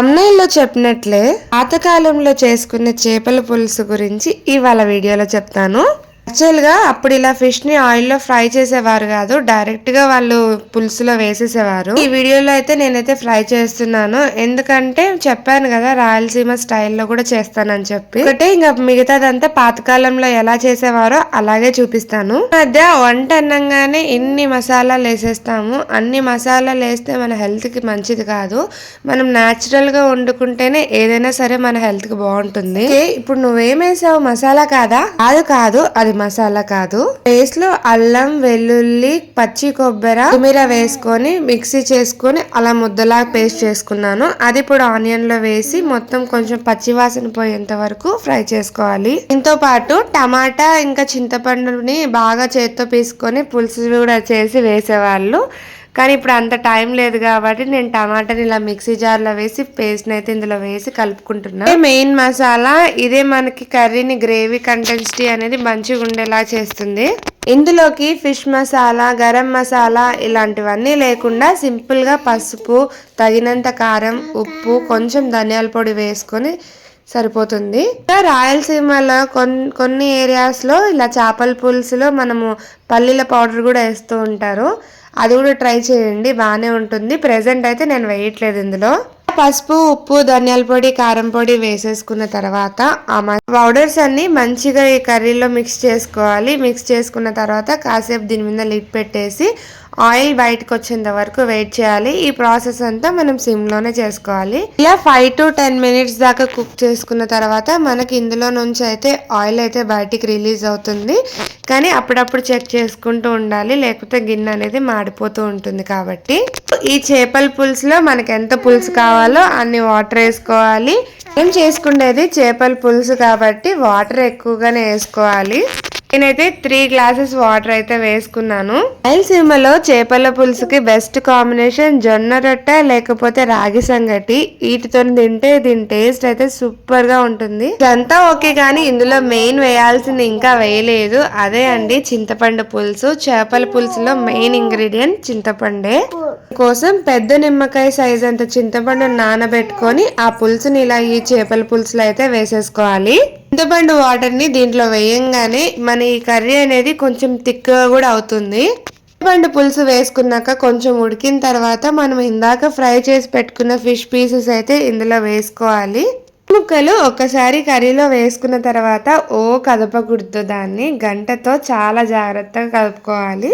అమ్మాయిల్లో చెప్పినట్లే పాతకాలంలో చేసుకునే చేపల పులుసు గురించి ఇవాళ వీడియోలో చెప్తాను. యాక్చువల్గా అప్పుడు ఇలా ఫిష్ని ఫ్రై చేసేవారు కాదు డైరెక్ట్గా వాళ్ళు పులుసులో వేసేసేవారు. ఈ వీడియోలో అయితే నేనైతే ఫ్రై చేస్తున్నాను. ఎందుకంటే చెప్పాను కదా రాయలసీమ స్టైల్లో కూడా చేస్తానని చెప్పి. ఒకటే ఇంకా మిగతాదంతా పాతకాలంలో ఎలా చేసేవారో అలాగే చూపిస్తాను. మధ్య వంట అన్నంగానే ఇన్ని మసాలాలు వేసేస్తాము. అన్ని మసాలాలు వేస్తే మన హెల్త్కి మంచిది కాదు. మనం న్యాచురల్గా వండుకుంటేనే ఏదైనా సరే మన హెల్త్కి బాగుంటుంది ఇప్పుడు నువ్వేమేసావు మసాలా కాదా? కాదు కాదు. అది మసాలా కాదు. పేస్ట్లో అల్లం వెల్లుల్లి పచ్చి కొబ్బరి కొత్తిమీర వేసుకొని మిక్సీ చేసుకొని అలా ముద్దలా పేస్ట్ చేసుకున్నాను. అది ఇప్పుడు ఆనియన్లో వేసి మొత్తం కొంచెం పచ్చి వాసన పోయేంత వరకు ఫ్రై చేసుకోవాలి. దీంతో పాటు టమాటా ఇంకా చింతపండుని బాగా చేత్తో పీసుకొని పులుసు కూడా చేసి వేసేవాళ్ళు. కానీ ఇప్పుడు అంత టైం లేదు కాబట్టి నేను టమాటాని ఇలా మిక్సీ జార్లో వేసి పేస్ట్ అయితే ఇందులో వేసి కలుపుకుంటున్నాను మెయిన్ మసాలా. ఇదే మనకి కర్రీని గ్రేవీ కంటెన్సిటీ అనేది మంచిగా ఉండేలా చేస్తుంది. ఇందులోకి ఫిష్ మసాలా గరం మసాలా ఇలాంటివన్నీ లేకుండా సింపుల్గా పసుపు తగినంత కారం ఉప్పు కొంచెం ధనియాల పొడి వేసుకొని సరిపోతుంది. ఇంకా రాయలసీమలో కొన్ని కొన్ని ఏరియాస్లో ఇలా చేపల పులుసులో మనము పల్లీల పౌడర్ కూడా వేస్తూ ఉంటారు. అది కూడా ట్రై చేయండి బాగానే ఉంటుంది. ప్రెసెంట్ అయితే నేను వేయట్లేదు ఇందులో. పసుపు ఉప్పు ధనియాల పొడి కారం పొడి వేసేసుకున్న తర్వాత ఆ పౌడర్స్ అన్ని మంచిగా ఈ కర్రీలో మిక్స్ చేసుకోవాలి. మిక్స్ చేసుకున్న తర్వాత కాసేపు దీని మీద లిడ్ పెట్టేసి ఆయిల్ బయటకు వచ్చేంత వరకు వెయిట్ చేయాలి. ఈ ప్రాసెస్ అంతా మనం సిమ్లోనే చేసుకోవాలి. ఇలా ఫైవ్ టు టెన్ మినిట్స్ దాకా కుక్ చేసుకున్న తర్వాత మనకి ఇందులో నుంచి అయితే ఆయిల్ అయితే బయటికి రిలీజ్ అవుతుంది. కానీ అప్పుడప్పుడు చెక్ చేసుకుంటూ ఉండాలి. లేకపోతే గిన్నె అనేది మాడిపోతూ ఉంటుంది కాబట్టి. ఈ చేపల పులుసులో మనకి ఎంత పులుసు కావాలో అన్ని వాటర్ వేసుకోవాలి. ఏం చేసుకునేది చేపల పులుసు కాబట్టి వాటర్ ఎక్కువగానే వేసుకోవాలి. నేనైతే త్రీ గ్లాసెస్ వాటర్ అయితే వేసుకున్నాను. రాయలసీమలో చేపల పులుసుకి బెస్ట్ కాంబినేషన్ జొన్న రొట్టె లేకపోతే రాగి సంగటి. వీటితో తింటే దీని టేస్ట్ అయితే సూపర్గా ఉంటుంది. ఇదంతా ఓకే కానీ ఇందులో మెయిన్ వేయాల్సింది ఇంకా వేయలేదు. అదే అండి చింతపండు పులుసు. చేపల పులుసులో మెయిన్ ఇంగ్రీడియంట్ చింతపండే. కోసం పెద్ద నిమ్మకాయ సైజ్ అంత చింతపండు నానబెట్టుకొని ఆ పులుసుని ఇలా ఈ చేపల పులుసులో అయితే వేసేసుకోవాలి. చింతపండు వాటర్ని దీంట్లో వేయంగానే మన ఈ కర్రీ అనేది కొంచెం థిక్గా కూడా అవుతుంది. చింతపండు పులుసు వేసుకున్నాక కొంచెం ఉడికిన తర్వాత మనం ఇందాక ఫ్రై చేసి పెట్టుకున్న ఫిష్ పీసెస్ అయితే ఇందులో వేసుకోవాలి. ముక్కలు ఒక్కసారి కర్రీలో వేసుకున్న తర్వాత ఓ కదపకూడదు దాన్ని గంటతో చాలా జాగ్రత్తగా కలుపుకోవాలి.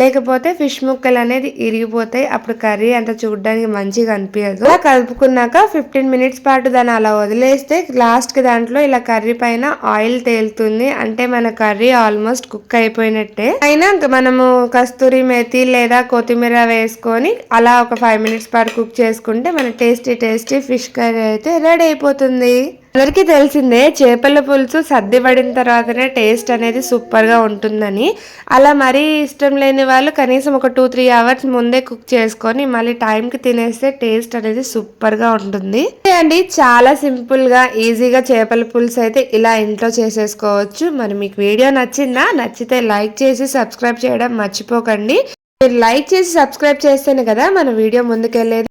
లేకపోతే ఫిష్ ముక్కలు అనేది ఇరిగిపోతాయి. అప్పుడు కర్రీ అంత చూడడానికి మంచిగా అనిపించదు. అలా కలుపుకున్నాక ఫిఫ్టీన్ మినిట్స్ పాటు దాన్ని అలా వదిలేస్తే లాస్ట్కి దాంట్లో ఇలా కర్రీ పైన ఆయిల్ తేలుతుంది. అంటే మన కర్రీ ఆల్మోస్ట్ కుక్ అయిపోయినట్టే. అయినా మనము కస్తూరి మెతి లేదా కొత్తిమీర వేసుకొని అలా ఒక ఫైవ్ మినిట్స్ పాటు కుక్ చేసుకుంటే మన టేస్టీ టేస్టీ ఫిష్ కర్రీ అయితే రెడీ అయిపోతుంది. అందరికీ తెలిసిందే చేపల పులుసు సర్ది పడిన తర్వాతనే టేస్ట్ అనేది సూపర్గా ఉంటుందని. అలా మరీ ఇష్టం లేని వాళ్ళు కనీసం ఒక టూ త్రీ అవర్స్ ముందే కుక్ చేసుకొని మళ్ళీ టైంకి తినేస్తే టేస్ట్ అనేది సూపర్గా ఉంటుంది అండి చాలా సింపుల్గా ఈజీగా చేపల పులుసు అయితే ఇలా ఇంట్లో చేసేసుకోవచ్చు. మరి మీకు వీడియో నచ్చిందా? నచ్చితే లైక్ చేసి సబ్స్క్రైబ్ చేయడం మర్చిపోకండి. మీరు లైక్ చేసి సబ్స్క్రైబ్ చేస్తేనే కదా మన వీడియో ముందుకెళ్ళేది.